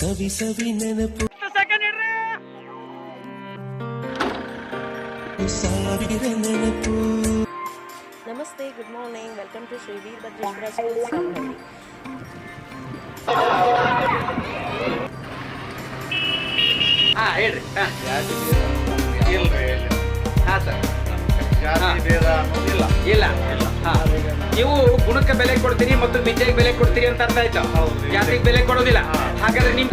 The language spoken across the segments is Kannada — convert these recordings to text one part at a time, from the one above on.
ಸವಿ ಸವಿ ನೆನಪು ಸಾವಿರ ನೆನಪು ನಮಸ್ತೆ good morning welcome to Shri Veerabhadreshwara school Salahalli ಹಾ ಹೇಳ್ರಿ ಹಾ ಇಲ್ರಿ ಹಾ ಸರ್ ಜಾತಿ ಭೇದ ಅನ್ನೋದಿಲ್ಲ ಇಲ್ಲ ಹಾ ನೀವು ಗುಣಕ್ಕೆ ಬೆಲೆ ಕೊಡ್ತೀರಿ ಮತ್ತು ವಿದ್ಯೆಗೆ ಬೆಲೆ ಕೊಡ್ತೀರಿ ಅಂತ ಅರ್ಥ ಆಯ್ತು. ಜಾತಿಗೆ ಬೆಲೆ ಕೊಡೋದಿಲ್ಲ. ಹಾಗಾದ್ರೆ ನಿಮ್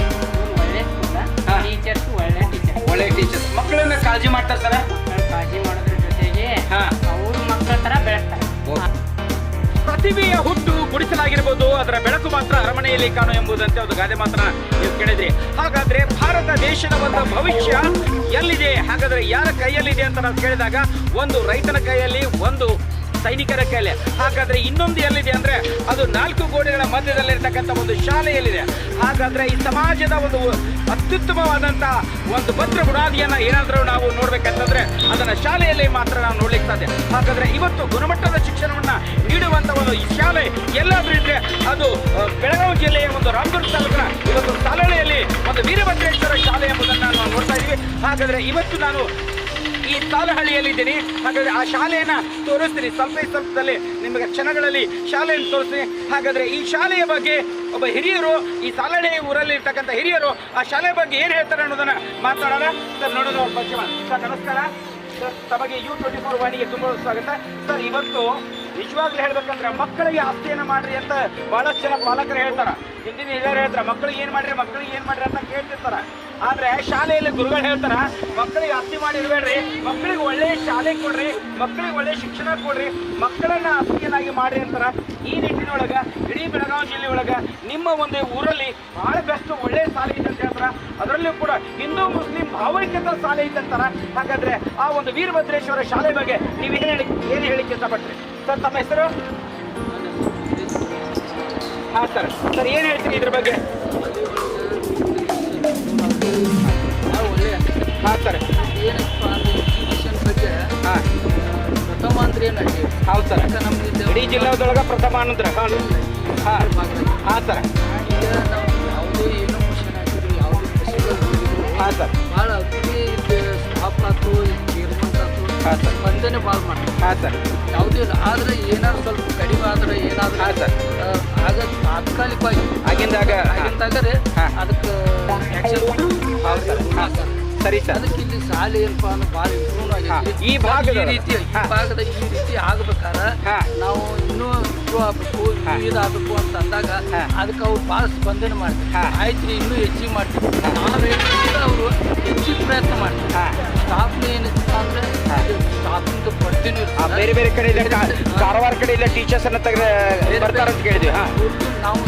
ಒಳ್ಳೆ ಟೀಚರ್ ಮಕ್ಕಳನ್ನ ಕಾಳಜಿ ಮಾಡ್ತಾರೆ ಸರ್? ಕಾಳಜಿ ಮಾಡೋದ್ರ ಜೊತೆಗೆ ಹಾ. ಅವ್ರ ಮಕ್ಕಳ ತರ ಬೆಳೆಸ್ತಾರೆ ಪ್ರತಿಭೆಯ ಹುಟ್ಟು ಗುಡಿಸಲಾಗಿರ್ಬೋದು ಅದರ ಬೆಳಕು ಮಾತ್ರ ಅರಮನೆಯಲ್ಲಿ ಕಾಣು ಎಂಬುದಂತೆ ಒಂದು ಗಾದೆ ಮಾತ್ರ ನೀವು ಕೇಳಿದ್ರಿ. ಹಾಗಾದ್ರೆ ಭಾರತ ದೇಶದ ಒಂದು ಭವಿಷ್ಯ ಎಲ್ಲಿದೆ? ಹಾಗಾದ್ರೆ ಯಾರ ಕೈಯಲ್ಲಿದೆ ಅಂತ ನಾವು ಕೇಳಿದಾಗ ಒಂದು ರೈತನ ಕೈಯಲ್ಲಿ ಒಂದು ಸೈನಿಕರ ಕೈಯಲ್ಲಿ. ಹಾಗಾದ್ರೆ ಇನ್ನೊಂದು ಎಲ್ಲಿದೆ ಅಂದ್ರೆ ಅದು ನಾಲ್ಕು ಗೋಡೆಗಳ ಮಧ್ಯದಲ್ಲಿರ್ತಕ್ಕಂಥ ಒಂದು ಶಾಲೆಯಲ್ಲಿದೆ. ಹಾಗಾದ್ರೆ ಈ ಸಮಾಜದ ಒಂದು ಅತ್ಯುತ್ತಮವಾದಂಥ ಒಂದು ಭದ್ರ ಬುಡಾದಿಯನ್ನು ಏನಾದರೂ ನಾವು ನೋಡ್ಬೇಕಂತಂದ್ರೆ ಅದನ್ನ ಶಾಲೆಯಲ್ಲಿ ಮಾತ್ರ ನಾವು ನೋಡ್ಲಿಕ್ಕೆ ಸಾಧ್ಯ. ಹಾಗಾದ್ರೆ ಇವತ್ತು ಗುಣಮಟ್ಟದ ಶಿಕ್ಷಣವನ್ನ ನೀಡುವಂತ ಒಂದು ಈ ಶಾಲೆ ಎಲ್ಲಾದ್ರೂ ಇದ್ರೆ ಅದು ಬೆಳಗಾವಿ ಜಿಲ್ಲೆಯ ಒಂದು ರಾಮದುರ್ಗ ತಾಲೂಕಿನ ಇವತ್ತು ಸಾಲಹಳ್ಳಿಯಲ್ಲಿ ಒಂದು ವೀರಭದ್ರೇಶ್ವರ ಶಾಲೆ ಎಂಬುದನ್ನ ನಾವು ನೋಡ್ತಾ ಇದೀವಿ. ಹಾಗಾದ್ರೆ ಇವತ್ತು ನಾನು ಈ ಸಾಲಹಳ್ಳಿಯಲ್ಲಿದ್ದೀನಿ ಹಾಗಾದ್ರೆ ಆ ಶಾಲೆಯನ್ನ ತೋರಿಸ್ತೀನಿ. ಸ್ವಲ್ಪ ಸ್ವಲ್ಪದಲ್ಲಿ ನಿಮಗೆ ಕ್ಷಣಗಳಲ್ಲಿ ಶಾಲೆಯನ್ನು ತೋರಿಸ್ತೀನಿ. ಹಾಗಾದ್ರೆ ಈ ಶಾಲೆಯ ಬಗ್ಗೆ ಒಬ್ಬ ಹಿರಿಯರು, ಈ ಸಾಲಹಳ್ಳಿ ಊರಲ್ಲಿ ಇರ್ತಕ್ಕಂಥ ಹಿರಿಯರು ಆ ಶಾಲೆ ಬಗ್ಗೆ ಏನು ಹೇಳ್ತಾರೆ ಅನ್ನೋದನ್ನ ಮಾತಾಡೋಣ. ಸರ್, ನೋಡೋಣ ಅವ್ರ ಮಾಡಿ. ಸರ್, ನಮಸ್ಕಾರ. ಸರ್, ತಮಗೆ ಯು ಟ್ವೆಂಟಿ ಫೋರ್ ವಾಣಿಗೆ ತುಂಬ ಸ್ವಾಗತ. ಸರ್, ಇವತ್ತು ನಿಜವಾಗ್ಲೂ ಹೇಳ್ಬೇಕಂದ್ರೆ ಮಕ್ಕಳಿಗೆ ಆಸ್ತಿಯನ್ನ ಮಾಡ್ರಿ ಅಂತ ಬಹಳಷ್ಟು ಜನ ಪಾಲಕರು ಹೇಳ್ತಾರೆ. ಹಿಂದಿನ ಹಿರಿಯರು ಹೇಳ್ತಾರೆ, ಮಕ್ಕಳಿಗೆ ಏನು ಮಾಡ್ರಿ, ಮಕ್ಕಳಿಗೆ ಏನು ಮಾಡ್ರಿ ಅಂತ ಕೇಳ್ತಿರ್ತಾರ. ಆದ್ರೆ ಶಾಲೆಯಲ್ಲಿ ಗುರುಗಳು ಹೇಳ್ತಾರ, ಮಕ್ಕಳಿಗೆ ಆಸ್ತಿ ಮಾಡಿರ್ಬೇಡ್ರಿ ಮಕ್ಕಳಿಗೆ ಒಳ್ಳೆ ಶಾಲೆ ಕೊಡ್ರಿ, ಮಕ್ಕಳಿಗೆ ಒಳ್ಳೆ ಶಿಕ್ಷಣ ಕೊಡ್ರಿ, ಮಕ್ಕಳನ್ನ ಆಸ್ತಿಯನ್ನಾಗಿ ಮಾಡ್ರಿ ಅಂತಾರ. ಈ ನಿಟ್ಟಿನೊಳಗ, ಇಡೀ ಬೆಳಗಾವಿ ಜಿಲ್ಲೆ ಒಳಗ ನಿಮ್ಮ ಒಂದು ಊರಲ್ಲಿ ಬಹಳ ಬೆಸ್ಟ್ ಒಳ್ಳೆ ಶಾಲೆ ಇದೆ ಅಂತ ಹೇಳ್ತಾರ. ಅದರಲ್ಲೂ ಕೂಡ ಹಿಂದೂ, ಮುಸ್ಲಿಂ ಭಾವೈಕ್ಯತ ಶಾಲೆ ಇದೆ ಅಂತಾರ. ಹಾಗಾದ್ರೆ ಆ ಒಂದು ವೀರಭದ್ರೇಶ್ವರ ಶಾಲೆ ಬಗ್ಗೆ ನೀವು ಏನು ಹೇಳಿ, ಏನು ಹೇಳಿಕ್ಕೆ ಇಷ್ಟಪಟ್ರಿ? ಸರ್, ತಮ್ಮ ಹೆಸರು? ಹಾ, ಸರ್. ಸರ್, ಏನು ಹೇಳ್ತೀರಿ ಇದ್ರ ಬಗ್ಗೆ? ಹಾ ಏನಪ್ಪಾ ಅಂದ್ರೆ ಎಜುಕೇಶನ್ ಬಗ್ಗೆ ಹಾ. ಪ್ರಥಮ ಅಂದ್ರೆ ಏನಾಗಿ ಹೌದು ಸರ್. ನಮ್ಗೆ ಇಡೀ ಜಿಲ್ಲಾದೊಳಗ ಪ್ರಥಮ ಅನ್ನಂದ್ರ ಹಾಂ. ಹಾಂ ಹಾಂ ಸರ್. ಈಗ ನಾವು ಯಾವುದೇ ಏನೋ ಕ್ವಶನ್ ಹಾಕಿದ್ರು ಯಾವುದೇ ಹಾಂ ಸರ್. ಭಾಳ ಅಭಿವೃದ್ಧಿ ಸ್ಟಾಪ್ ಆಯ್ತು ಚೇರ್ಮನ್ ಆಯ್ತು ಹಾ, ಸರ್. ಸ್ಪಂದನೆ ಭಾಳ ಮಾಡ್ತಾರೆ ಹಾಂ ಸರ್. ಯಾವುದೇ ಇಲ್ಲ ಆದ್ರೆ ಏನಾದ್ರು ಸ್ವಲ್ಪ ಕಡಿಮೆ ಆದ್ರೆ ಏನಾದರೂ ಹಾ, ಸರ್. ಆಗ ತಾತ್ಕಾಲಿಕವಾಗಿ ಆಗಿಂದಾಗ. ಆಗಿಂದಾಗರೆ ಅದಕ್ಕೆ ಸರ್. ಹಾಂ ಸರ್. ಸರಿ ಸರ್. ಅದಕ್ಕೆ ಇಲ್ಲಿ ಶಾಲೆ ಏನಪ್ಪ ಅಂದ್ರೆ ಭಾಳ ಇಂಪ್ರೂವ್ ಹಾ, ಆಗಿದೆ ಈ ಭಾಗದ- ರೀತಿ ಈ ಭಾಗದಾಗ ಭಾಗದ ಈ ರೀತಿ ಆಗ್ಬೇಕಾದ್ರೆ ನಾವು ಇನ್ನೂ ಇಂಪ್ರೂವ್ ಆಗ್ಬೇಕು ಇದಾಗಬೇಕು ಅಂತ ಅಂದಾಗ ಅದಕ್ಕೆ ಅವ್ರು ಭಾಳ ಸ್ಪಂದನೆ ಮಾಡ್ತಾರೆ. ಆಯ್ತು ರೀ ಇನ್ನೂ ಹೆಚ್ಚಿಗೆ ಮಾಡ್ತೀವಿ. ಅವರು ಹೆಚ್ಚಿಗೆ ಪ್ರಯತ್ನ ಮಾಡ್ತಾರೆ. ಸ್ಟಾಫ್ನ ಏನಿತ್ತು ಅಂದ್ರೆ. ಸ್ಟಾಫಿಂದ ಕೊಡ್ತೀನಿ ಬೇರೆ ಬೇರೆ ಕಡೆ ಇಲ್ಲ ಕಾರವಾರ ಕಡೆ ಇಲ್ಲ ಟೀಚರ್ಸ್ ಅನ್ನ ತೆಗೆದ ಬರ್ತಾರಂತ ಕೇಳಿದ್ವಿ. ನಾವು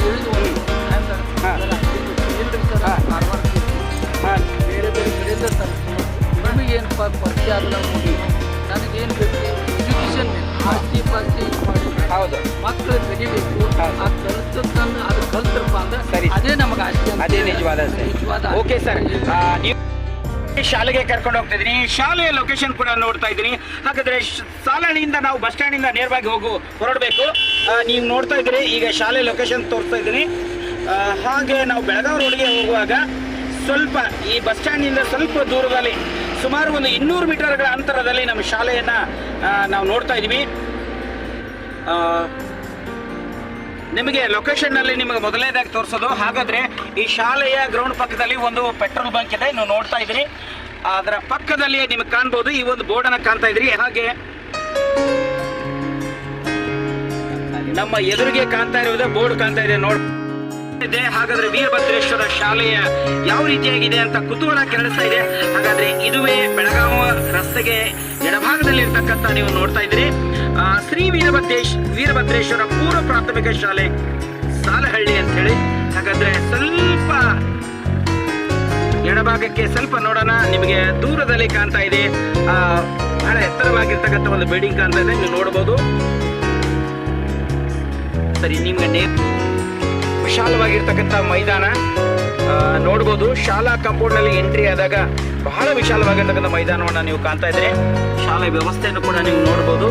ಓಕೆ ಸರ್ ಶಾಲೆಗೆ ಕರ್ಕೊಂಡು ಹೋಗ್ತಾ ಇದ್ದೀನಿ ಶಾಲೆಯ ಲೊಕೇಶನ್ ಕೂಡ ನೋಡ್ತಾ ಇದ್ದೀನಿ. ಹಾಗಾದ್ರೆ ಸಾಲಹಳ್ಳಿಯಿಂದ ನಾವು ಬಸ್ ಸ್ಟ್ಯಾಂಡಿಂದ ನೇರವಾಗಿ ಹೋಗು, ಹೊರಡಬೇಕು. ನೀವು ನೋಡ್ತಾ ಇದ್ದೀರಿ, ಈಗ ಶಾಲೆ ಲೊಕೇಶನ್ ತೋರಿಸ್ತಾ ಇದ್ದೀನಿ. ಹಾಗೆ ನಾವು ಬೆಳಗಾವಿ ರೋಡ್ಗೆ ಹೋಗುವಾಗ ಸ್ವಲ್ಪ ಈ ಬಸ್ ಸ್ಟ್ಯಾಂಡಿಂದ ಸ್ವಲ್ಪ ದೂರದಲ್ಲಿ, ಸುಮಾರು ಒಂದು ಇನ್ನೂರು ಮೀಟರ್ಗಳ ಅಂತರದಲ್ಲಿ ನಮ್ಮ ಶಾಲೆಯನ್ನ ನಾವು ನೋಡ್ತಾ ಇದ್ದೀವಿ. ನಿಮಗೆ ಲೊಕೇಶನ್ನಲ್ಲಿ ನಿಮಗೆ ಮೊದಲನೇದಾಗಿ ತೋರಿಸೋದು. ಹಾಗಾದ್ರೆ ಈ ಶಾಲೆಯ ಗ್ರೌಂಡ್ ಪಕ್ಕದಲ್ಲಿ ಒಂದು ಪೆಟ್ರೋಲ್ ಬಂಕ್ ಇದೆ. ನೀವು ನೋಡ್ತಾ ಇದ್ರಿ ಅದರ ಪಕ್ಕದಲ್ಲಿ ನಿಮಗೆ ಕಾಣ್ಬೋದು. ಈ ಒಂದು ಬೋರ್ಡ್ ಅನ್ನ ಕಾಣ್ತಾ ಇದ್ರಿ ಹಾಗೆ ನಮ್ಮ ಎದುರಿಗೆ ಕಾಣ್ತಾ ಇರುವುದೇ ಬೋರ್ಡ್ ಕಾಣ್ತಾ ಇದೆ. ನೋಡ್ ಇದೆ. ಹಾಗಾದ್ರೆ ವೀರಭದ್ರೇಶ್ವರ ಶಾಲೆಯ ಯಾವ ರೀತಿಯಾಗಿದೆ ಅಂತ ಕುತೂಹಲ ಕೆರಳಿಸ್ತಾ ಇದೆ. ಹಾಗಾದ್ರೆ ಇದುವೇ ಬೆಳಗಾವ ರಸ್ತೆಗೆ ಎಡಭಾಗದಲ್ಲಿ ಇರ್ತಕ್ಕಂತ ನೀವು ನೋಡ್ತಾ ಇದ್ರಿ ಆ, ಶ್ರೀ ವೀರಭದ್ರೇಶ್ ವೀರಭದ್ರೇಶ್ವರ ಪೂರ್ವ ಪ್ರಾಥಮಿಕ ಶಾಲೆ ಸಾಲಹಳ್ಳಿ ಅಂತ ಹೇಳಿ. ಹಾಗಾದ್ರೆ ಸ್ವಲ್ಪ ಎಡಭಾಗಕ್ಕೆ ಸ್ವಲ್ಪ ನೋಡೋಣ. ನಿಮಗೆ ದೂರದಲ್ಲಿ ಕಾಣ್ತಾ ಇದೆ. ಬಹಳ ಎತ್ತರವಾಗಿರ್ತಕ್ಕಂಥ ಒಂದು ಬಿಲ್ಡಿಂಗ್ ಕಾಣ್ತಾ ಇದೆ. ನೀವು ನೋಡಬಹುದು ಸರಿ, ನಿಮ್ಗೆ ನೇ ವಿಶಾಲವಾಗಿರ್ತಕ್ಕಂಥ ಮೈದಾನ. ನೋಡಬಹುದು ಶಾಲಾ ಕಾಂಪೌಂಡ್ನಲ್ಲಿ ಎಂಟ್ರಿ ಆದಾಗ ಬಹಳ ವಿಶಾಲವಾಗಿರ್ತಕ್ಕಂಥ ಮೈದಾನವನ್ನ ನೀವು ಕಾಣ್ತಾ ಇದ್ರೆ ಶಾಲೆ ವ್ಯವಸ್ಥೆಯನ್ನು ಕೂಡ ನೀವು ನೋಡಬಹುದು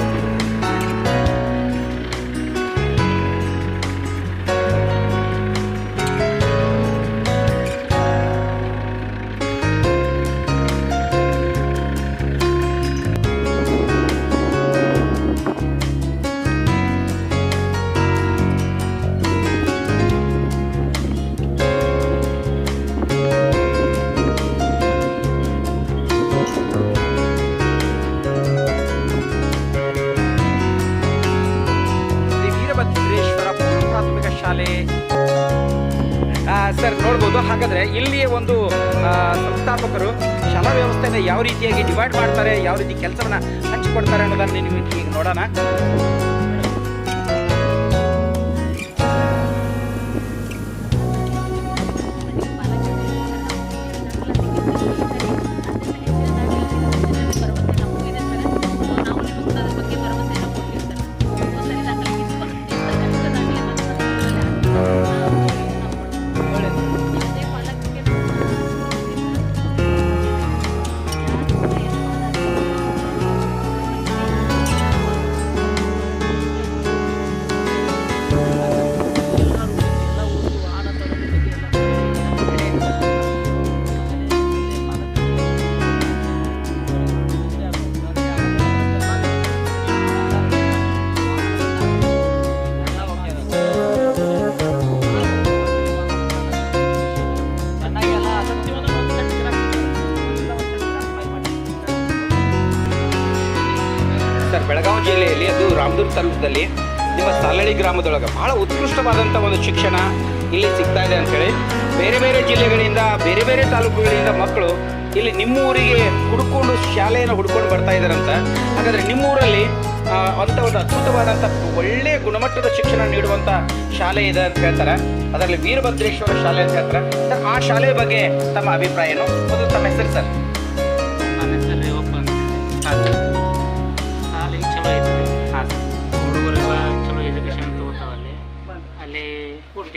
ಸಂಸ್ಥಾಪಕರು ಶಾಲಾ ವ್ಯವಸ್ಥೆನ ಯಾವ ರೀತಿಯಾಗಿ ಡಿವೈಡ್ ಮಾಡ್ತಾರೆ, ಯಾವ ರೀತಿ ಕೆಲಸವನ್ನು ಹಂಚಿಕೊಡ್ತಾರೆ ಅನ್ನೋದನ್ನ ನೀವು ಈಗ ನೋಡೋಣ. ತಾಲೂಕದಲ್ಲಿ ನಿಮ್ಮ ಸಾಲಳಿ ಗ್ರಾಮದೊಳಗೆ ಬಹಳ ಉತ್ಕೃಷ್ಟವಾದಂಥ ಒಂದು ಶಿಕ್ಷಣ ಇಲ್ಲಿ ಸಿಗ್ತಾ ಇದೆ ಅಂತೇಳಿ ಬೇರೆ ಬೇರೆ ಜಿಲ್ಲೆಗಳಿಂದ, ಬೇರೆ ಬೇರೆ ತಾಲೂಕುಗಳಿಂದ ಮಕ್ಕಳು ಇಲ್ಲಿ ನಿಮ್ಮ ಊರಿಗೆ ಹುಡ್ಕೊಂಡು ಶಾಲೆಯನ್ನು ಹುಡ್ಕೊಂಡು ಬರ್ತಾ ಇದ್ದಾರಂತ. ಹಾಗಾದ್ರೆ ನಿಮ್ಮ ಊರಲ್ಲಿ ಅಂಥ ಅಂತ ಒಂದು ಅದ್ಭುತವಾದಂಥ ಒಳ್ಳೆಯ ಗುಣಮಟ್ಟದ ಶಿಕ್ಷಣ ನೀಡುವಂಥ ಶಾಲೆ ಇದೆ ಅಂತ ಹೇಳ್ತಾರೆ. ಅದರಲ್ಲಿ ವೀರಭದ್ರೇಶ್ವರ ಶಾಲೆ ಅಂತ ಹೇಳ್ತಾರೆ. ಸರ್, ಆ ಶಾಲೆಯ ಬಗ್ಗೆ ತಮ್ಮ ಅಭಿಪ್ರಾಯ ಏನು? ಮೊದಲು ತಮ್ಮ ಹೆಸರು ಸರ್.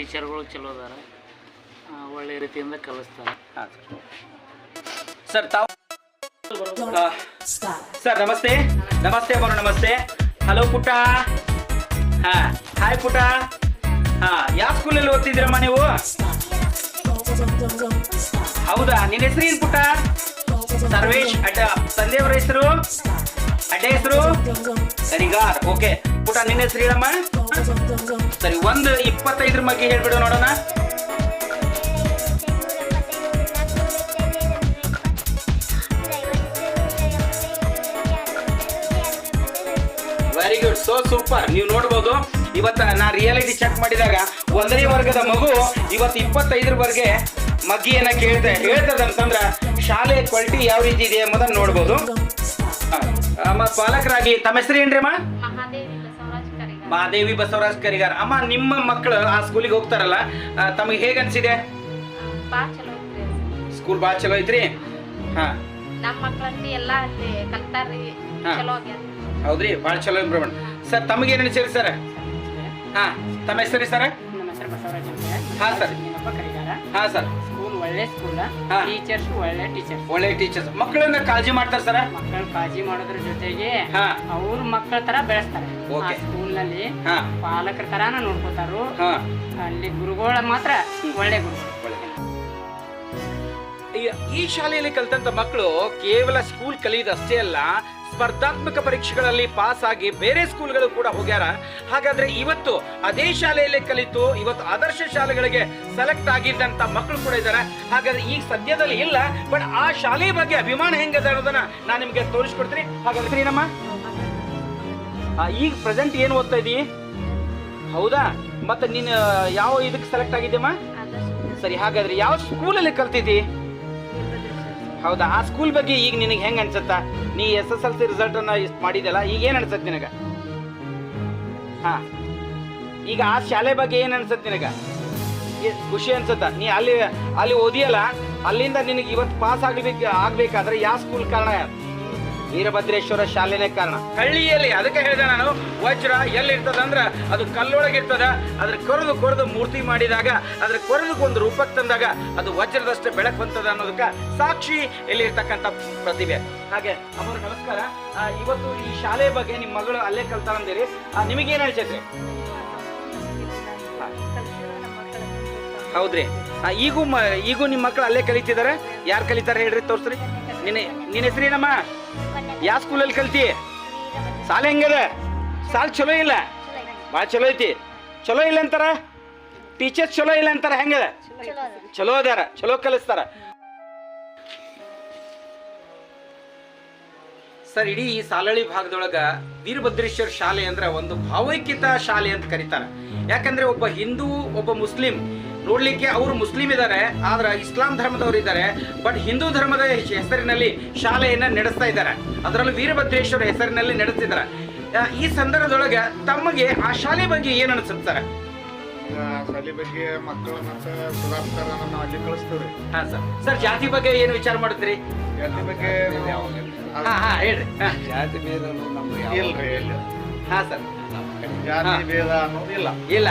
ಟೀಚರ್ಗಳು ಚಲೋ ಅದಾರ. ಒಳ್ಳೆ ರೀತಿಯಿಂದ ಕಲಿಸ್ತಾರೆ. ಸರ್. ತಾವು ಸರ್, ನಮಸ್ತೆ. ನಮಸ್ತೆ ಬರೋ ನಮಸ್ತೆ. ಹಲೋ ಪುಟ್ಟ. ಹಾ ಹಾಯ್ ಪುಟ್ಟ. ಹಾ, ಯಾವ ಸ್ಕೂಲಲ್ಲಿ ಓದ್ತಿದ್ದೀರಮ್ಮ ನೀವು? ಹೌದಾ? ನಿನ್ನ ಹೆಸರು ಏನು ಪುಟ್ಟ? ಸರ್ವೇಶ್ ಅಡ್ಡ ತಂದೆಯವರ ಹೆಸರು? ಅಡ್ಡ ಹೆಸರು? ಸರಿಗಾರ್ ಓಕೆ ಪುಟ ನಿನ್ನ ಹೆಸರು ಹೇಳಮ್ಮ ಸರಿ, ಒಂದು ಇಪ್ಪತ್ತೈದರ ಬಗ್ಗೆ ಹೇಳ್ಬಿಡು ನೋಡೋಣ. ವೆರಿ ಗುಡ್ ಸೋ ಸೂಪರ್ ನೀವು ನೋಡ್ಬೋದು, ಇವತ್ತ ನಾ ರಿಯಾಲಿಟಿ ಚೆಕ್ ಮಾಡಿದಾಗ ಒಂದನೇ ವರ್ಗದ ಮಗು ಇವತ್ತು ಇಪ್ಪತ್ತೈದರವರೆಗೆ ಮಗ್ಗಿಯನ್ನ ಹೇಳ್ತದ ಅಂತಂದ್ರೆ ಶಾಲೆ ಕ್ವಾಲಿಟಿ ಯಾವ ರೀತಿ ಇದೆ ಎಂಬುದನ್ನು ನೋಡ್ಬೋದು. ಪಾಲಕರಾಗಿ ತಮ್ಮ ಹೆಸರು ಏನ್ರಿ ಅಮ್ಮ? ಮಹಾದೇವಿ ಬಸವರಾಜ್ ಕರಿಗಾರ. ಅಮ್ಮ ನಿಮ್ಮ ಮಕ್ಕಳು ಆ ಸ್ಕೂಲಿಗೆ ಹೋಗ್ತಾರಲ್ಲ ತಮಗೆ ಹೇಗೆ ಅನ್ಸಿದೆ? ಸ್ಕೂಲ್ ಭಾಳ ಚಲೋ ಐತ್ರಿ? ಹಾ. ನಮ್ಮ ಮಕ್ಕಳಂತೂ ಎಲ್ಲ ಅಲ್ಲಿ ಕಲ್ತಾರ್ರಿ. ಹಾ. ಚಲೋ ಆಗ್ಯಾರ ಹೌದ್ರಿ ಭಾಳ ಚಲೋ ಇಂಪ್ರೂವ್ಮೆಂಟ್ ಸರ್ ತಮಗೇನು ಅನಿಸಿರಿ ಸರ್? ಹಾ ತಮ್ಮ ಹೆಸರಿ ಸರ್? ಹಾ, ಸರ್. ಹಾಂ ಸರ್. ಒಳ್ಳೆ ಸ್ಕೂಲ್ ಹಾ. ಟೀಚರ್ಸ್ ಒಳ್ಳೆ ಟೀಚರ್ಸ್ ಒಳ್ಳೆ ಟೀಚರ್ಸ್ ಮಕ್ಕಳನ್ನ ಕಾಳಜಿ ಮಾಡ್ತಾರೆ ಸರ್? ಮಕ್ಕಳ ಕಾಳಜಿ ಮಾಡೋದ್ರ ಜೊತೆಗೆ ಹಾ. ಅವ್ರ ಮಕ್ಕಳ ತರ ಬೆಳೆಸ್ತಾರೆ. ಆ Okay. ಸ್ಕೂಲ್ನಲ್ಲಿ ಹಾ. ಪಾಲಕರ ತರಾನ ನೋಡ್ಕೋತಾರು. ಹಾ. ಅಲ್ಲಿ ಗುರುಗಳ ಮಾತ್ರ ಒಳ್ಳೆ ಗುರುಗಳು ಈ- ಶಾಲೆಯಲ್ಲಿ ಕಲಿತಂತ ಮಕ್ಕಳು ಕೇವಲ ಸ್ಕೂಲ್ ಕಲಿಯೋದಷ್ಟೇ ಅಲ್ಲ ಸ್ಪರ್ಧಾತ್ಮಕ ಪರೀಕ್ಷೆಗಳಲ್ಲಿ ಪಾಸ್ ಆಗಿ ಬೇರೆ ಸ್ಕೂಲ್ಗಳು ಕೂಡ ಹೋಗ್ಯಾರ. ಹಾಗಾದ್ರೆ ಇವತ್ತು ಅದೇ ಶಾಲೆಯಲ್ಲಿ ಕಲಿತು ಇವತ್ತು ಆದರ್ಶ ಶಾಲೆಗಳಿಗೆ ಸೆಲೆಕ್ಟ್ ಆಗಿದ್ದಂತ ಮಕ್ಕಳು ಕೂಡ ಇದ್ದಾರೆ ಹಾಗಾದ್ರೆ ಈಗ ಸದ್ಯದಲ್ಲಿ ಇಲ್ಲ ಬಟ್ ಆ ಶಾಲೆ ಬಗ್ಗೆ ಅಭಿಮಾನ ಹೆಂಗದ ಅನ್ನೋದನ್ನ ನಾನು ನಿಮ್ಗೆ ತೋರಿಸ್ಕೊಡ್ತೀನಿ. ಹಾಗಾದ್ರೆ ನಮ್ಮ? ಈಗ ಪ್ರೆಸೆಂಟ್ ಏನು ಓದ್ತಾ ಇದೀ? ಹೌದಾ? ಮತ್ತೆ ನೀನು ಯಾವ ಇದಕ್ಕೆ ಸೆಲೆಕ್ಟ್ ಆಗಿದ್ದೀಮ್ಮ ಸರಿ ಹಾಗಾದ್ರೆ ಯಾವ ಸ್ಕೂಲಲ್ಲಿ ಕಲ್ತಿದ್ದಿ? ಹೌದಾ? ಆ ಸ್ಕೂಲ್ ಬಗ್ಗೆ ಈಗ ನಿನಗೆ ಹೆಂಗೆ ಅನ್ಸತ್ತ? ನೀ S S L C result ಅನ್ನ ಇಷ್ಟ ಮಾಡಿದ್ಯಲ್ಲ ಈಗ ಏನ್ ಅನ್ಸತ್ ನಿನಗ? ಹಾ. ಈಗ ಆ ಶಾಲೆ ಬಗ್ಗೆ ಏನ್ ಅನ್ಸತ್ ನಿನಗ? ಖುಷಿ ಅನ್ಸತ್ತ? ನೀ ಅಲ್ಲಿ ಅಲ್ಲಿ ಓದಿಯಲ್ಲ, ಅಲ್ಲಿಂದ ನಿನಗೆ ಇವತ್ತು ಪಾಸ್ ಆಗ್ಬೇಕು, ಆಗ್ಬೇಕಾದ್ರೆ ಯಾವ ಸ್ಕೂಲ್ ಕಾರಣ? ವೀರಭದ್ರೇಶ್ವರ ಶಾಲೆನೇ ಕಾರಣ. ಹಳ್ಳಿಯಲ್ಲಿ ಅದಕ್ಕೆ ಹೇಳಿದೆ ನಾನು, ವಜ್ರ ಎಲ್ಲಿರ್ತದ ಅಂದ್ರೆ ಅದು ಕಲ್ಲೊಳಗಿರ್ತದ, ಅದ್ರ ಕೊರೆದು ಕೊರೆದು ಮೂರ್ತಿ ಮಾಡಿದಾಗ, ಅದ್ರ ಕೊರೆದು ಒಂದು ರೂಪಕ್ಕೆ ತಂದಾಗ ಅದು ವಜ್ರದಷ್ಟೇ ಬೆಳಕು ಬಂತದ ಅನ್ನೋದಕ್ಕೆ ಸಾಕ್ಷಿ ಇಲ್ಲಿ ಇರ್ತಕ್ಕಂಥ ಪ್ರತಿಭೆ. ಹಾಗೆ ಅವರು ನಮಸ್ಕಾರ. ಇವತ್ತು ಈ ಶಾಲೆ ಬಗ್ಗೆ ನಿಮ್ಮ ಮಗಳು ಅಲ್ಲೇ ಕಲ್ತಾರಂದಿರಿ ನಿಮಗೇನು ಅನ್ಸೈತ್ರಿ ಹೌದ್ರಿ. ಈಗೂ ಈಗೂ ನಿಮ್ಮ ಮಕ್ಕಳು ಅಲ್ಲೇ ಕಲಿತಿದ್ದಾರೆ. ಯಾರು ಕಲಿತಾರೆ ಹೇಳ್ರಿ, ತೋರ್ಸ್ರಿ. ನಿನ್ನ ನಿನ್ನ ಹೆಸರೇನಮ್ಮ? ಯಾವ ಸ್ಕೂಲಲ್ಲಿ ಕಲ್ತಿ? ಸಾಲ ಹೆಂಗದ? ಸಾಲ ಚಲೋ ಇಲ್ಲ? ಭಾಳ ಚಲೋ ಐತಿ. ಚಲೋ ಇಲ್ಲ ಅಂತಾರ? ಟೀಚರ್ಸ್ ಚಲೋ ಇಲ್ಲ ಅಂತಾರ, ಹೆಂಗದ? ಚಲೋ ಅದಾರ, ಚಲೋ ಕಲಿಸ್ತಾರ. ಸರ್, ಇಡೀ ಈ ಸಾಲಳಿ ಭಾಗದೊಳಗ ವೀರಭದ್ರೇಶ್ವರ ಶಾಲೆ ಅಂದ್ರೆ ಒಂದು ಭಾವೈಕ್ಯತಾ ಶಾಲೆ ಅಂತ ಕರೀತಾರೆ. ಯಾಕಂದ್ರೆ ಒಬ್ಬ ಹಿಂದೂ, ಒಬ್ಬ ಮುಸ್ಲಿಂ ನೋಡ್ಲಿಕ್ಕೆ ಅವರು ಮುಸ್ಲಿಂ ಇದ್ದಾರೆ ಆದ್ರೆ ಇಸ್ಲಾಂ ಧರ್ಮದವರು ಇದ್ದಾರೆ ಬಟ್ ಹಿಂದೂ ಧರ್ಮದ ಹೆಸರಿನಲ್ಲಿ ಶಾಲೆಯನ್ನ ನಡೆಸ್ತಾ ಇದ್ದಾರೆ. ಅದರಲ್ಲೂ ವೀರಭದ್ರೇಶ್ವರ ಹೆಸರಿನಲ್ಲಿ ನಡೆಸ್ತಿದ್ದಾರೆ. ಈ ಸಂದರ್ಭದೊಳಗೆ ತಮಗೆ ಆ ಶಾಲೆ ಬಗ್ಗೆ ಏನ್ ಅನ್ಸುತ್ತೆ ಸರ್? ಶಾಲೆ ಬಗ್ಗೆ ಮಕ್ಕಳು ಮತ್ತೆ ನಾವು ಅಲ್ಲಿ ಕಳಿಸ್ತೀವ್ರಿ ಹಾ ಸರ್. ಸರ್ ಜಾತಿ ಬಗ್ಗೆ ಏನು ವಿಚಾರ ಮಾಡ್ತೀರಿ ಜಾತಿ ಬಗ್ಗೆ ಹಾ ಹಾ ಹೇಳ್ರಿ. ಹಾ. ಜಾತಿ ಭೇದ ನಮ್ಗೆ ಇಲ್ರಿ ಇಲ್ಲ. ಹಾ ಸರ್. ಜಾತಿ ಭೇದ ಇಲ್ಲ. ಇಲ್ಲ.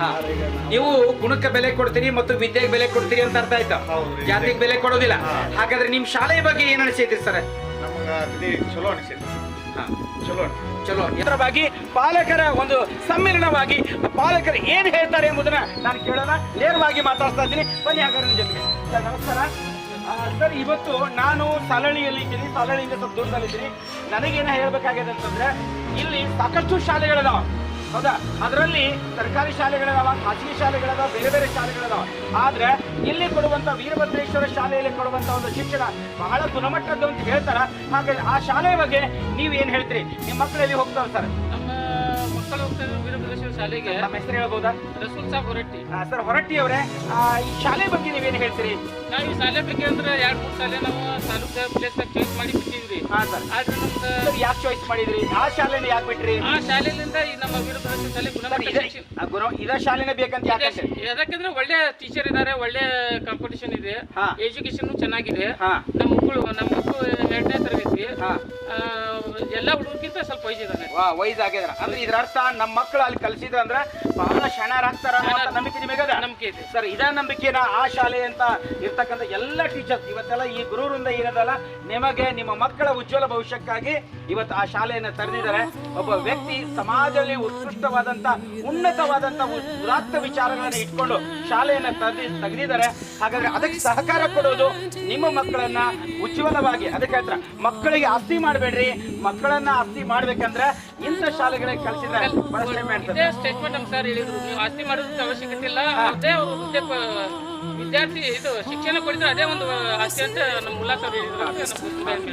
ಹಾ. ನೀವು ಗುಣಕ್ಕೆ ಬೆಲೆ ಕೊಡ್ತೀರಿ ಮತ್ತು ವಿದ್ಯೆಗೆ ಬೆಲೆ ಕೊಡ್ತೀರಿ ಅಂತ ಅರ್ಥ ಆಯ್ತಾ? ಹೌದ್ರಿ. ಜಾತಿಗೆ ಬೆಲೆ ಕೊಡೋದಿಲ್ಲ. ಹಾ. ಹಾಗಾದ್ರೆ ನಿಮ್ ಶಾಲೆಯ ಬಗ್ಗೆ ಏನ್ ಅನಿಸೈತಿ ಸರ್? ನಮ್ಗ ಅಗದಿ ಚಲೋ ಅನಿಸಿತ್ತು ಹಾ. ಚಲೋ. ಚಲೋ. ಪಾಲಕರ ಒಂದು ಸಮ್ಮೇಳನವಾಗಿ ಪಾಲಕರು ಏನ್ ಹೇಳ್ತಾರೆ ಎಂಬುದನ್ನ ನಾನು ಕೇಳೋಣ. ನೇರವಾಗಿ ಮಾತಾಡ್ತಾ ಇದ್ದೀನಿ. ಬನ್ನಿ ಹಾಗಾದ್ರೆ ಜೊತೆಗೆ. ಸರ್ ನಮಸ್ಕಾರ. ಆ, ಸರ್ ಇವತ್ತು ನಾನು ಸಾಲಳಿಯಲ್ಲಿ ಇದ್ದೀನಿ. ಸಾಲಳಿಯಿಂದ ಸ್ವಲ್ಪ ದೂರದಲ್ಲಿದ್ದೀನಿ. ನನಗೇನ ಹೇಳ್ಬೇಕಾಗಿದೆ ಅಂತಂದ್ರೆ ಇಲ್ಲಿ ಸಾಕಷ್ಟು ಶಾಲೆಗಳಿದಾವ. ಹೌದಾ? ಅದರಲ್ಲಿ ಸರ್ಕಾರಿ ಶಾಲೆಗಳಿದಾವ, ಖಾಸಗಿ ಶಾಲೆಗಳದಾವ, ಬೇರೆ ಬೇರೆ ಶಾಲೆಗಳಿದಾವ. ಆದ್ರೆ ಇಲ್ಲಿ ಕೊಡುವಂತ ವೀರಭದ್ರೇಶ್ವರ ಶಾಲೆಯಲ್ಲಿ ಕೊಡುವಂತ ಒಂದು ಶಿಕ್ಷಣ ಬಹಳ ಗುಣಮಟ್ಟದ್ದು ಅಂತ ಹೇಳ್ತಾರ. ಹಾಗೆ ಆ ಶಾಲೆಯ ಬಗ್ಗೆ ನೀವ್ ಏನ್ ಹೇಳ್ತೀರಿ ನಿಮ್ಮ ಮಕ್ಕಳಲ್ಲಿ ಹೋಗ್ತಾರ ಸರ್? ನಮ್ಮ ಮಕ್ಕಳು ಹೋಗ್ತಾ ಶಾಲೆಗೆ. ನಮ್ಮ ಹೆಸರು ಹೇಳ್ಬೋದಾ? ರಸೂಲ್ ಸಾಬ್ ಹೊರಟ್ಟಿ. ಆ, ಸರ್ ಹೊರಟ್ಟಿ ಅವರೇ ಈ ಶಾಲೆ ಬಗ್ಗೆ ನೀವೇನ್ ಹೇಳ್ತೀರಿ? ನಾವು ಈ ಶಾಲೆ ಬಗ್ಗೆ ಅಂದ್ರೆ ಎರಡು ಮೂರು ಶಾಲೆ ನಾವು ತಾಲೂಕು ಪ್ಲೇಸ್ ಚಾಯ್ಸ್ ಮಾಡಿ ಬಿಟ್ಟಿದ್ರಿ ಹಾ ಸರ್. ಆದ್ರೆ ನಮ್ದು ಸರ್ ಯಾಕೆ ಚಾಯ್ಸ್ ಮಾಡಿದ್ರಿ? ಆ ಶಾಲೆನ ಯಾಕೆ ಬಿಟ್ರಿ? ಆ ಶಾಲೆಯಿಂದ ಈ ನಮ್ಮ ವೀರಭದ್ರೇಶ್ವರ ಶಾಲೆ ಸರ್ ಗುಣಮಟ್ಟ ಇದೇ ಶಿಕ್ಷಣ ಆ, ಗುರು ಇದ ಶಾಲೆನೇ ಬೇಕಂತ ಯಾಕೆ ಯಾಕಂದ್ರೆ ಒಳ್ಳೆ ಟೀಚರ್ ಇದ್ದಾರೆ ಒಳ್ಳೆ ಕಾಂಪಿಟೇಷನ್ ಇದೆ. ಹಾ. ಎಜುಕೇಶನ್ ಚೆನ್ನಾಗಿದೆ. ಹಾ. ನಮ್ಮ ಮಕ್ಕಳು ನಮ್ಮ ಮಕ್ಕಳು ಎರಡನೇ ತರಗತಿ. ಹಾ. ಆ, ಎಲ್ಲ ಹುಡುಗಕ್ಕಿಂತ ಸ್ವಲ್ಪ ವಯಸ್ಸಿದ್ದಾನೆ ವಾ ವೈಸ್ ಆಗಿದ್ರ ಅಂದ್ರೆ ಇದ್ರ ಅರ್ಥ ನಮ್ಮ ಮಕ್ಕಳು ಅಲ್ಲಿ ಕಲ್ಸಿದ್ರ ಅಂದ್ರ ಬಹಳ ಶರಣರಾಗ್ತಾರ ನಂಬಿಕೆ ನಿಮಗೆ ನಂಬಿಕೆ ಇದೆ. ಸರ್ ಇದ ನಂಬಿಕೆನ ಆ ಶಾಲೆ ಅಂತ ಇರ್ತಕ್ಕಂಥ ಎಲ್ಲ ಟೀಚರ್ಸ್ ಇವತ್ತೆಲ್ಲ ಈ ಗುರುವೃಂದ ಏನದಲ್ಲ ನಿಮಗೆ ನಿಮ್ಮ ಮಕ್ಕಳ ಉಜ್ವಲ ಭವಿಷ್ಯಕ್ಕಾಗಿ ಇವತ್ತು ಆ ಶಾಲೆಯನ್ನ ತೆರೆದಿದ್ದಾರೆ. ಒಬ್ಬ ವ್ಯಕ್ತಿ ಸಮಾಜದಲ್ಲಿ ಉತ್ಕೃಷ್ಟವಾದಂತ ಉನ್ನತವಾದಂತ ಉದಾತ್ತ ವಿಚಾರಗಳನ್ನ ಇಟ್ಕೊಂಡು ಶಾಲೆಯನ್ನ ತೆರೆದಿ ತೆಗೆದಿದ್ದಾರೆ. ಹಾಗಾದ್ರೆ ಅದಕ್ಕೆ ಸಹಕಾರ ಕೊಡೋದು ನಿಮ್ಮ ಮಕ್ಕಳನ್ನ ಉಜ್ವಲವಾಗಿ ಅದಕ್ಕೆ ಹತ್ರ ಮಕ್ಕಳಿಗೆ ಆಸ್ತಿ ಮಾಡಬೇಡ್ರಿ. ಮಕ್ಕಳನ್ನ ಆಸ್ತಿ ಮಾಡ್ಬೇಕಂದ್ರೆ ಇಂಥ ಶಾಲೆಗಳಿಗೆ ಕಲಿಸಿದ್ರೆ ಸರ್ ಹೇಳಿದ್ರು ನೀವು ಆಸ್ತಿ ಮಾಡೋದ್ರ ಅವಶ್ಯಕತೆ ಇಲ್ಲ. ಅದೇ ವಿದ್ಯಾರ್ಥಿ ಇದು ಶಿಕ್ಷಣ ಕೊಡಿದ್ರೆ ಅದೇ ಒಂದು ಆಸ್ತಿ ಅಂತ ನಮ್ಮ ಉಲ್ಲಾಸ ಅವ್ರು ಹೇಳಿದ್ರು